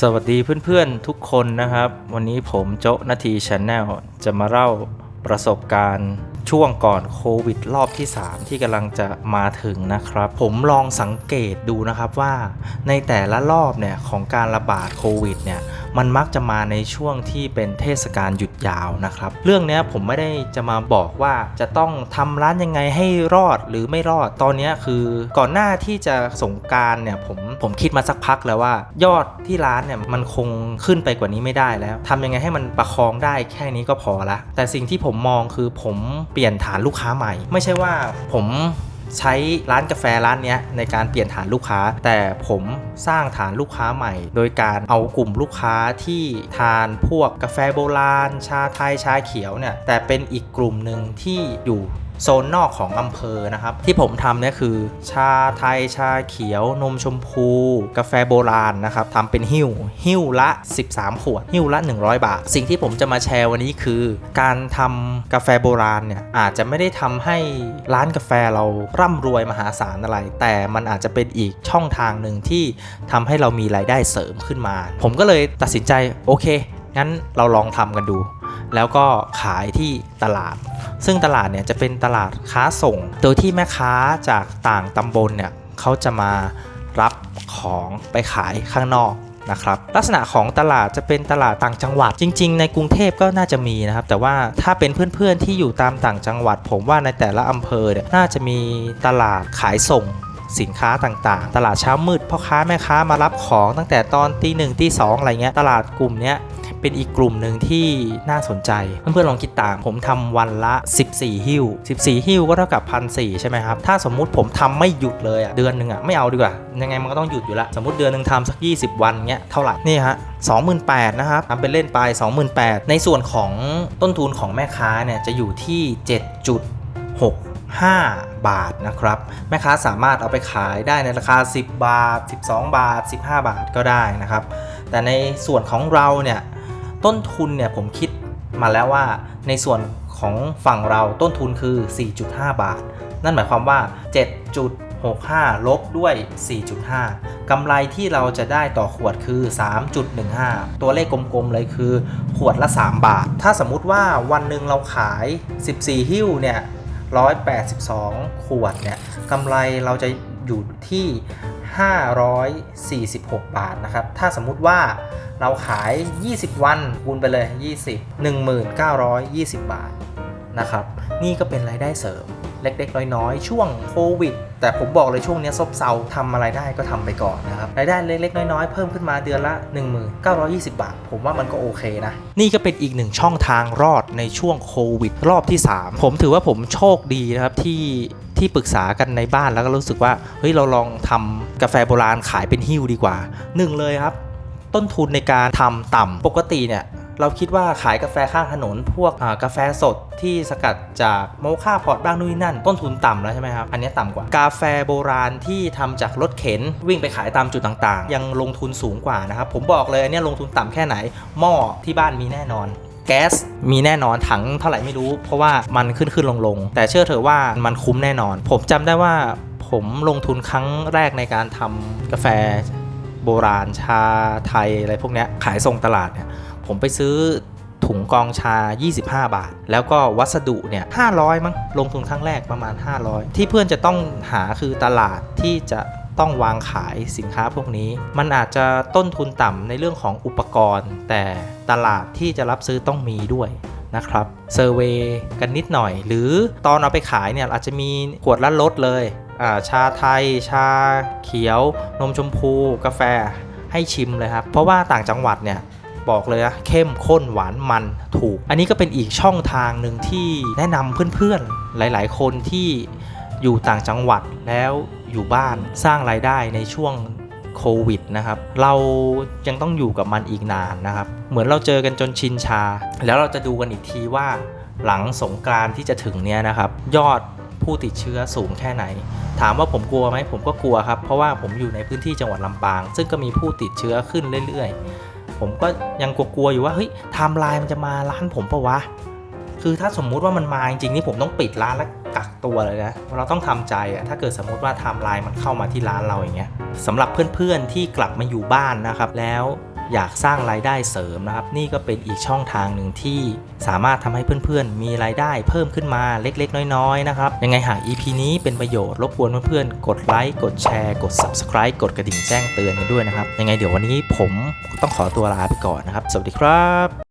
สวัสดีเพื่อนๆทุกคนนะครับ วันนี้ผมโจ๊ะนาทีชาแนลจะมาเล่าประสบการณ์ช่วงก่อนโควิดรอบที่ 3 ที่กำลังจะมาถึงนะครับ ผมลองสังเกตดูนะครับว่าในแต่ละรอบเนี่ยของการระบาดโควิดเนี่ย มันมักจะมาในช่วงที่เป็นเทศกาลหยุดยาวนะครับ เรื่องนี้ผมไม่ได้จะมาบอกว่าจะต้องทำร้านยังไงให้รอดหรือไม่รอดตอนนี้คือก่อนหน้าที่จะสงการเนี่ยผมผมคิดมาสักพักแล้วว่า ยอดที่ร้านเนี่ยมันคงขึ้นไปกว่านี้ไม่ได้แล้วทำยังไงให้มันประคองได้แค่นี้ก็พอละแต่สิ่งที่ผมมองคือผมเปลี่ยนฐานลูกค้าใหม่ ไม่ใช่ว่าผม ใช้ร้านกาแฟร้านนี้ในการเปลี่ยนฐานลูกค้า แต่ผมสร้างฐานลูกค้าใหม่ โดยการเอากลุ่มลูกค้าที่ทานพวกกาแฟโบราณ ชาไทยชาเขียวเนี่ยแต่เป็นอีกกลุ่มหนึ่งที่อยู่ โซนนอกของอำเภอนะครับ ที่ผมทำเนี่ยคือ ชาไทยชาเขียวนมชมพู กาแฟโบราณนะครับทำเป็นหิ้วหิ้วละ 13 ขวด หิ้วละ 100 บาท สิ่งที่ผมจะมาแชร์วันนี้คือ การทำกาแฟโบราณเนี่ยอาจจะไม่ได้ทำให้ร้านกาแฟเราร่ำรวยมหาศาลอะไร แต่มันอาจจะเป็นอีกช่องทางหนึ่งที่ทำให้เรามีรายได้เสริมขึ้นมา ผมก็เลยตัดสินใจโอเคงั้นเราลองทำกันดู แล้วก็ขายที่ตลาด ซึ่งตลาดเนี่ยจะเป็นตลาดค้าส่ง โดยที่แม่ค้าจากต่างตำบลเนี่ยเขาจะมารับของไปขายข้างนอกนะครับลักษณะของตลาดจะเป็นตลาดต่างจังหวัดจริง ๆ ในกรุงเทพก็น่าจะมีนะครับ แต่ว่าถ้าเป็นเพื่อนๆที่อยู่ตามต่างจังหวัด ผมว่าในแต่ละอำเภอเนี่ยน่าจะมีตลาดขายส่งสินค้าต่างๆ ตลาดเช้ามืดพ่อค้าแม่ค้ามารับของตั้งแต่ตอนตีหนึ่งตีสองอะไรเงี้ยตลาดกลุ่มเนี้ย เป็นอีกกลุ่มหนึ่งที่น่าสนใจ เพื่อนๆลองคิดตาม ผมทำวันละ 14 หิ้ว 14 หิ้วก็เท่ากับพันสใช่ไหมครับ ถ้าสมมุติผมทำไม่หยุดเลยอะเดือนหนึ่งอะไม่เอาดีกว่า ยังไงมันก็ต้องหยุดอยู่ละสมมติเดือนหนึ่งทำสัก 20 วันเงี้ยเท่าไหร่นี่ฮะ28,000นะครับทำเป็นเล่นไป 28,000ในส่วนของต้นทุนของแม่ค้าเนี่ยจะอยู่ที่ 7.6 5 บาทนะครับ แม่ค้าสามารถเอาไปขายได้ในราคา 10 บาท 12 บาท 15 บาทก็ได้นะครับ แต่ในส่วนของเราเนี่ย ต้นทุนเนี่ยผมคิดมาแล้วว่าในส่วนของฝั่งเราต้นทุนคือ 4.5 บาท นั่นหมายความว่า 7.65 ลบด้วย 4.5 กำไรที่เราจะได้ต่อขวดคือ 3.15 ตัวเลขกลมๆเลยคือ ขวดละ 3 บาท ถ้าสมมุติว่าวันหนึ่งเราขาย 14 หิ้วเนี่ย182 ขวดเนี่ยกำไรเราจะ อยู่ที่ 546 บาทนะครับ ถ้าสมมุติว่าเราขาย 20 วันคูณไปเลย 20 1920 บาทนะครับ นี่ก็เป็นรายได้เสริมเล็กๆ น้อยๆ ช่วงโควิด แต่ผมบอกเลยช่วงนี้ซบเซาทำอะไรได้ก็ทำไปก่อนนะครับ รายได้เล็กๆ น้อยๆ เพิ่มขึ้นมาเดือนละ 1920 บาท ผมว่ามันก็โอเคนะ นี่ก็เป็นอีกหนึ่งช่องทางรอดในช่วงโควิด รอบที่ 3 ผมถือว่าผมโชคดีนะครับที่ ที่ปรึกษากันในบ้านแล้วก็รู้สึกว่าเฮ้ยเราลองทำกาแฟโบราณขายเป็นหิ้วดีกว่าหนึ่งเลยครับ ต้นทุนในการทำต่ำปกติเนี่ยเราคิดว่าขายกาแฟข้างถนน พวกกาแฟสดที่สกัดจากโมคาพอร์ตบ้างนู่นนั่น ต้นทุนต่ำแล้วใช่ไหมครับ อันนี้ต่ำกว่า กาแฟโบราณที่ทำจากรถเข็น วิ่งไปขายตามจุดต่างๆ ยังลงทุนสูงกว่านะครับ ผมบอกเลยอันนี้ลงทุนต่ำแค่ไหนหม้อที่บ้านมีแน่นอน แก๊สมีแน่นอนถังเท่าไหร่ไม่รู้ เพราะว่ามันขึ้นขึ้นลงลงแต่เชื่อเถอะว่ามันคุ้มแน่นอน ผมจำได้ว่าผมลงทุนครั้งแรกในการทำกาแฟโบราณชาไทยอะไรพวกนี้ขายส่งตลาดเนี่ยผมไปซื้อถุงกองชา 25 บาท แล้วก็วัสดุเนี่ย 500 มั้ง ลงทุนครั้งแรกประมาณ 500 ที่เพื่อนจะต้องหาคือตลาดที่จะ ต้องวางขายสินค้าพวกนี้ มันอาจจะต้นทุนต่ำในเรื่องของอุปกรณ์ แต่ตลาดที่จะรับซื้อต้องมีด้วยนะครับเซอร์เวยกันนิดหน่อย หรือตอนเอาไปขายเนี่ยอาจจะมีขวดละลดเลยาชาไทย ชาเขียว นมชมพู กาแฟให้ชิมเลยครับ เพราะว่าต่างจังหวัดเนี่ยบอกเลยนะเข้มข้นหวานมันถูก อันนี้ก็เป็นอีกช่องทางหนึ่งที่แนะนำเพื่อนๆ หลายๆ คนที่อยู่ต่างจังหวัดแล้ว อยู่บ้านสร้างรายได้ในช่วงโควิดนะครับ เรายังต้องอยู่กับมันอีกนานนะครับ เหมือนเราเจอกันจนชินชา แล้วเราจะดูกันอีกทีว่าหลังสงกรานต์ที่จะถึงเนี้ยนะครับ ยอดผู้ติดเชื้อสูงแค่ไหน ถามว่าผมกลัวไหมผมก็กลัวครับ เพราะว่าผมอยู่ในพื้นที่จังหวัดลำปาง ซึ่งก็มีผู้ติดเชื้อขึ้นเรื่อยๆ ผมก็ยังกลัวๆอยู่ว่าเฮ้ยไทม์ไลน์มันจะมาร้านผมปะวะ คือถ้าสมมุติว่ามันมาจริงๆนี่ผมต้องปิดร้านแล้ว กักตัวเลยนะเราต้องทำใจอะถ้าเกิดสมมุติว่าไทม์ไลน์มันเข้ามาที่ร้านเราอย่างเงี้ยสำหรับเพื่อนๆที่กลับมาอยู่บ้านนะครับ แล้วอยากสร้างรายได้เสริมนะครับ นี่ก็เป็นอีกช่องทางหนึ่งที่สามารถทำให้เพื่อนๆ มีรายได้เพิ่มขึ้นมาเล็กๆ น้อยๆนะครับ ยังไงหาก EP นี้เป็นประโยชน์รบกวนเพื่อนๆ กดไลค์ กดแชร์ กด Subscribe กดกระดิ่งแจ้งเตือนกันด้วยนะครับ ยังไงเดี๋ยววันนี้ผมต้องขอตัวลาไปก่อนนะครับ สวัสดีครับ